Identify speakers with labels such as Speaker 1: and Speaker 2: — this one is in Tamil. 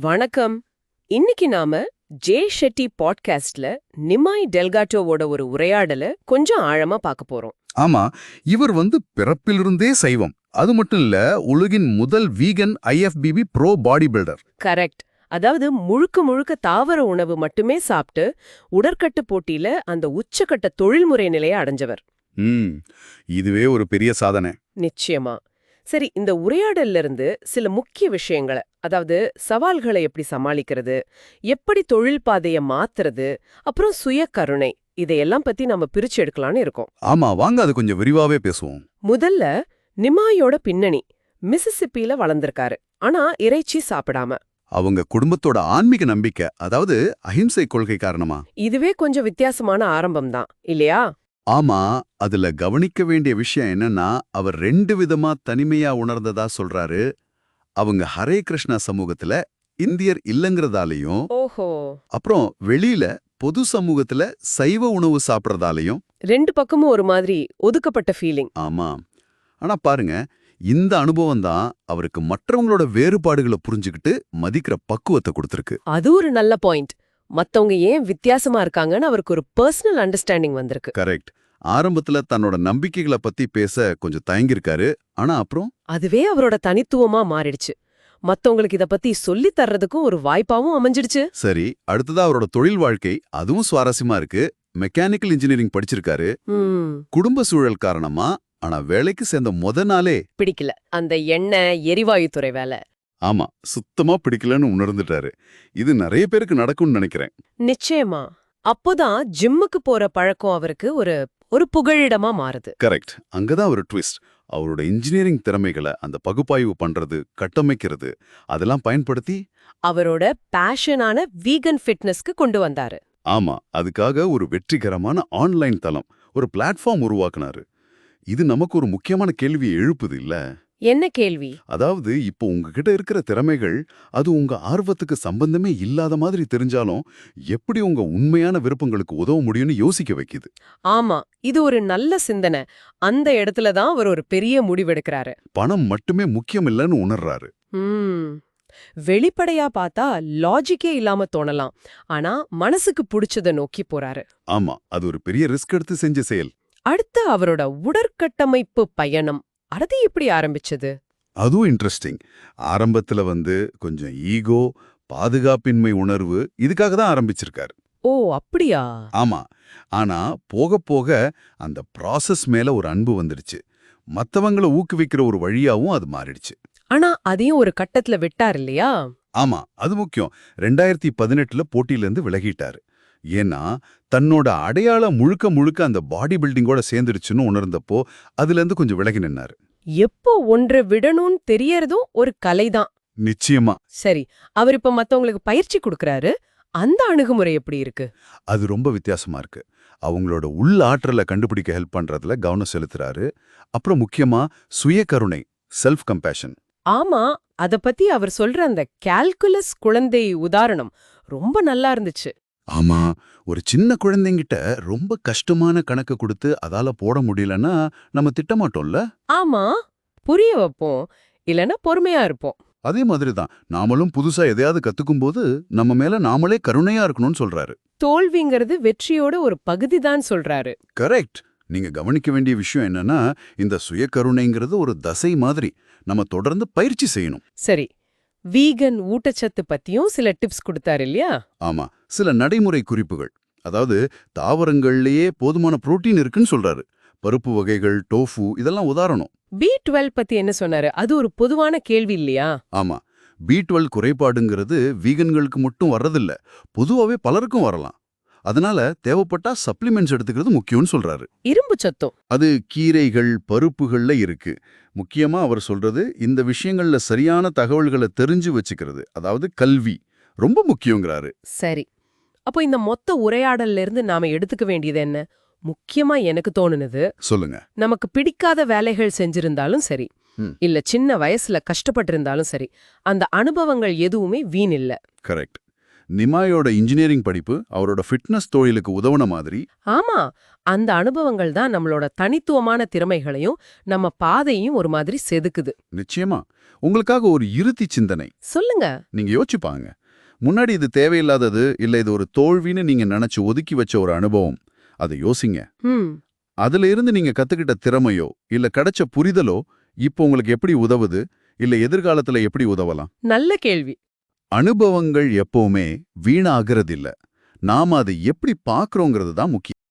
Speaker 1: வணக்கம். இன்னைக்கு நாம ஜே ஷெட்டி பாட்காஸ்ட்ல நிமாய் டெல்காட்டோவோட ஒரு உரையாடல கொஞ்சம் ஆழமா பார்க்க போறோம்.
Speaker 2: ஆமா இவர் வந்து பிறப்பிலிருந்தே சைவம். அது மட்டும் இல்ல உலகின் முதல் vegan IFBB pro body builder.
Speaker 1: Correct. அதாவது முழுக்க முழுக்க தாவர உணவு மட்டுமே சாப்பிட்டு உடற்கட்டு போட்டியில அந்த உச்சக்கட்ட தொழில்முறை நிலையை அடைஞ்சவர்.
Speaker 2: ம் இதுவே ஒரு பெரிய சாதனை.
Speaker 1: நிச்சயமா. சரி இந்த உரையாடல்ல இருந்து சில முக்கிய விஷயங்களை அதாவது சவால்களை எப்படி சமாளிக்கிறது எப்படி தொழில் பாதையை மாத்துறது அப்புறம் சுய கருணை இதையெல்லாம் பத்தி நம்ம பிரிச்சு எடுக்கலாம்னு இருக்கோம்.
Speaker 2: ஆமா வாங்க அது கொஞ்சம் விரிவாவே பேசுவோம்.
Speaker 1: முதல்ல நிமாயோட பின்னணி மிசிசிப்பில வளர்ந்திருக்காரு. ஆனா இறைச்சி சாப்பிடாம.
Speaker 2: அவங்க குடும்பத்தோட ஆன்மீக நம்பிக்கை அதாவது அஹிம்சை கொள்கை காரணமா?
Speaker 1: இதுவே கொஞ்சம் வித்தியாசமான ஆரம்பம்தான் இல்லையா?
Speaker 2: ஆமா அதுல கவனிக்க வேண்டிய விஷயம் என்னன்னா அவர் ரெண்டு விதமா தனிமையா உணர்ந்ததா சொல்றாரு. அவங்க ஹரே கிருஷ்ணா சமூகத்துல இந்தியர் இல்லங்கிறதாலையும்
Speaker 1: ஓஹோ.
Speaker 2: அப்புறம் வெளியில பொது சமூகத்துல சைவ உணவு சாப்பிடறதாலையும்
Speaker 1: ரெண்டு பக்கமும் ஒரு மாதிரி ஒதுக்கப்பட்ட ஃபீலிங்
Speaker 2: ஆமா. ஆனா பாருங்க இந்த அனுபவம் தான் அவருக்கு மற்றவங்களோட வேறுபாடுகளை புரிஞ்சுக்கிட்டு மதிக்கிற பக்குவத்தை கொடுத்திருக்கு.
Speaker 1: அது ஒரு நல்ல பாயிண்ட் மத்தவங்க ஏன் வித்தியாசமா இருக்காங்கன்னு அவருக்கு ஒரு பர்சனல் அண்டர்ஸ்டாண்டிங் வந்திருக்கு.
Speaker 2: கரெக்ட் ஆரம்பத்துல தன்னோட நம்பிக்கைகளை பத்தி பேச கொஞ்சம் தயங்கியிருக்காரு. ஆனா அப்புறம்?
Speaker 1: அதுவே அவரோட தனித்துவமா மாறிடுச்சு. மத்தவங்களுக்கு இத பத்தி சொல்லி தர்றதுக்கும் ஒரு வாய்ப்பாவும் அமைஞ்சிடுச்சு.
Speaker 2: சரி அடுத்ததா அவரோட தொழில் வாழ்க்கை அதுவும் சுவாரஸ்யமா இருக்கு. மெக்கானிக்கல் இன்ஜினியரிங் படிச்சிருக்காரு. குடும்ப சூழல் காரணமா ஆனா வேலைக்கு சேர்ந்த முத நாளே
Speaker 1: பிடிக்கல. அந்த எண்ணெய் எரிவாயு துறை வேலை.
Speaker 2: ஆமா சுத்தமா பிடிக்கலன்னு உணர்ந்துட்டாரு. இது நிறைய பேருக்கு நடக்கும்னு நினைக்கிறேன்.
Speaker 1: நிச்சயமா. அப்போதான் ஜிம்முக்கு போற பழக்கம் அவருக்கு ஒரு ஒரு புகழிடமா மாறுது.
Speaker 2: கரெக்ட். அங்கதான் ஒரு ட்விஸ்ட். அவரோட இன்ஜினியரிங் திறமைகளை அந்த பகுப்பாய்வு பண்றது கட்டமைக்கிறது அதெல்லாம் பயன்படுத்தி
Speaker 1: அவரோட பேஷனான வீகன் ஃபிட்னஸ்க்கு கொண்டு வந்தாரு.
Speaker 2: ஆமா அதுக்காக ஒரு வெற்றிகரமான ஆன்லைன் தளம் ஒரு பிளாட்ஃபார்ம் உருவாக்குனாரு. இது நமக்கு ஒரு முக்கியமான கேள்வியை எழுப்புது இல்ல?
Speaker 1: என்ன கேள்வி?
Speaker 2: அதாவது இப்போ உங்ககிட்ட இருக்கிற திறமைகள் அது உங்க ஆர்வத்துக்கு சம்பந்தமே இல்லாத மாதிரி தெரிஞ்சாலும் எப்படி உங்க உண்மையான விருப்பங்களுக்கு உதவ முடியும்னு யோசிக்க வைக்குது.
Speaker 1: ஆமா இது ஒரு நல்ல சிந்தனை. அந்த இடத்துல தான் அவர் ஒரு பெரிய முடிவெடுக்கிறாரு.
Speaker 2: பணம் மட்டுமே முக்கியம் இல்லைன்னு உணர்றாரு.
Speaker 1: வெளிப்படையா பார்த்தா லாஜிக்கே இல்லாம தோணலாம். ஆனா மனசுக்கு பிடிச்சத நோக்கி போறாரு.
Speaker 2: ஆமா அது ஒரு பெரிய ரிஸ்க் எடுத்து செஞ்ச செயல்.
Speaker 1: அடுத்து அவரோட உடற்கட்டமைப்பு பயணம். அது எப்படி ஆரம்பிச்சது?
Speaker 2: அதுவும் இன்ட்ரெஸ்டிங் ஆரம்பத்துல வந்து கொஞ்சம் ஈகோ பாதுகாப்பின்மை உணர்வு இதுக்காக தான் ஆரம்பிச்சிருக்காரு.
Speaker 1: ஓ அப்படியா?
Speaker 2: ஆமா. ஆனா போக போக அந்த ப்ராசஸ் மேல ஒரு அன்பு வந்துடுச்சு. மத்தவங்கள ஊக்குவிக்கிற ஒரு வழியாவும் அது மாறிடுச்சு.
Speaker 1: ஆனா அதையும் ஒரு கட்டத்துல விட்டார் இல்லையா?
Speaker 2: ஆமா அது முக்கியம். ரெண்டாயிரத்தி பதினெட்டுல போட்டியிலேருந்து விலகிட்டாரு. ஏன்னா தன்னோட அடையாளம் முழுக்க முழுக்க அந்த பாடி பில்டிங்கோட சேர்ந்துருச்சுன்னு உணர்ந்தப்போ அதுலேருந்து கொஞ்சம் விலகி நின்னாரு.
Speaker 1: எப்போ ஒன்றை விடணும்னு தெரியறதும் ஒரு கலைதான்
Speaker 2: நிச்சயமா.
Speaker 1: சரி அவர் இப்ப மத்தவங்களுக்கு பயிற்சி கொடுக்கறாரு அந்த அணுகுமுறை எப்படி இருக்கு?
Speaker 2: அது ரொம்ப வித்தியாசமா இருக்கு. அவங்களோட உள் ஆற்றலை கண்டுபிடிக்க ஹெல்ப் பண்றதுல கவனம் செலுத்துறாரு. அப்புறம் முக்கியமா சுய கருணை செல்ஃப் கம்பேஷன்
Speaker 1: ஆமா அத பத்தி அவர் சொல்ற அந்த கால்குலஸ் குழந்தை உதாரணம் ரொம்ப நல்லா இருந்துச்சு.
Speaker 2: ஆமா ஒரு சின்ன குழந்தைங்கிட்ட ரொம்ப கஷ்டமான கணக்கு கொடுத்து அதால போட முடியலன்னா நம்ம திட்டமாட்டோம்ல?
Speaker 1: ஆமா புரிய வைப்போம் இல்லனா பொறுமையா இருப்போம்.
Speaker 2: அதே மாதிரி தான் நாமளும் புதுசா எதையாவது கத்துக்கும் போது நம்ம மேல நாமளே கருணையா இருக்கணும்னு சொல்றாரு.
Speaker 1: தோல்விங்கிறது வெற்றியோட ஒரு பகுதிதான் சொல்றாரு.
Speaker 2: கரெக்ட். நீங்க கவனிக்க வேண்டிய விஷயம் என்னன்னா இந்த சுய கருணைங்கிறது ஒரு தசை மாதிரி நம்ம தொடர்ந்து பயிற்சி செய்யணும்.
Speaker 1: சரி வீகன் ஊட்டச்சத்து பத்தியும் சில டிப்ஸ் கொடுத்தாரு இல்லையா?
Speaker 2: ஆமா. சில நடைமுறை குறிப்புகள். அதாவது தாவரங்கள்லயே போதுமான புரோட்டீன் இருக்குன்னு சொல்றாரு. பருப்பு வகைகள் டோஃபு இதெல்லாம் உதாரணம்.
Speaker 1: பி டுவெல் பத்தி என்ன சொன்னாரு? அது ஒரு பொதுவான கேள்வி இல்லையா?
Speaker 2: ஆமா. பி டுவெல் குறைபாடுங்கிறது வீகன்களுக்கு மட்டும் வர்றதில்ல. பொதுவாவே பலருக்கும் வரலாம். அதனால தேவைப்பட்டா சப்ளிமெண்ட்ஸ் எடுத்துக்கிறது முக்கியம்னு சொல்றாரு.
Speaker 1: இரும்பு சத்தும்.
Speaker 2: அது கீரைகள் பருப்புகள்ல இருக்கு. முக்கியமா அவர் சொல்றது இந்த விஷயங்கள்ல சரியான தகவல்களை தெரிஞ்சு வச்சுக்கிறது. அதாவது கல்வி. ரொம்ப முக்கியங்கிறாரு.
Speaker 1: சரி. அப்போ இந்த மொத்த உரையாடல்ல இருந்து நாம எடுத்துக்க வேண்டியது என்ன? முக்கியமா எனக்கு தோணுனது
Speaker 2: சொல்லுங்க.
Speaker 1: நமக்கு பிடிக்காத வேலைகள் செஞ்சிருந்தாலும் சரி. இல்ல சின்ன வயசுல கஷ்டப்பட்டிருந்தாலும் சரி அந்த அனுபவங்கள் எதுவுமே வீண் இல்ல.
Speaker 2: கரெக்ட். நிமாயோட இன்ஜினியரிங் படிப்பு அவரோட ஃபிட்னஸ் தொழிலுக்கு உதவுன மாதிரி.
Speaker 1: ஆமா அந்த அனுபவங்கள் தான் நம்மளோட தனித்துவமான திறமைகளையும் நம்ம பாதையும் ஒரு மாதிரி செதுக்குது.
Speaker 2: நிச்சயமா. உங்களுக்காக ஒரு இறுதி சிந்தனை.
Speaker 1: சொல்லுங்க.
Speaker 2: நீங்க யோசிச்சுப்பாங்க முன்னாடி இது தேவையில்லாதது இல்ல இது ஒரு தோல்வின்னு நீங்க நினைச்சு ஒதுக்கி வச்ச ஒரு அனுபவம். அதை யோசிங்க. அதுல இருந்து நீங்க கத்துக்கிட்ட திறமையோ இல்ல கிடைச்ச புரிதலோ இப்போ உங்களுக்கு எப்படி உதவுது? இல்ல எதிர்காலத்துல எப்படி உதவலாம்?
Speaker 1: நல்ல கேள்வி.
Speaker 2: அனுபவங்கள் எப்பவுமே வீணாகிறதில்ல. நாம அதை எப்படி பார்க்குறோங்கிறது தான் முக்கியம்.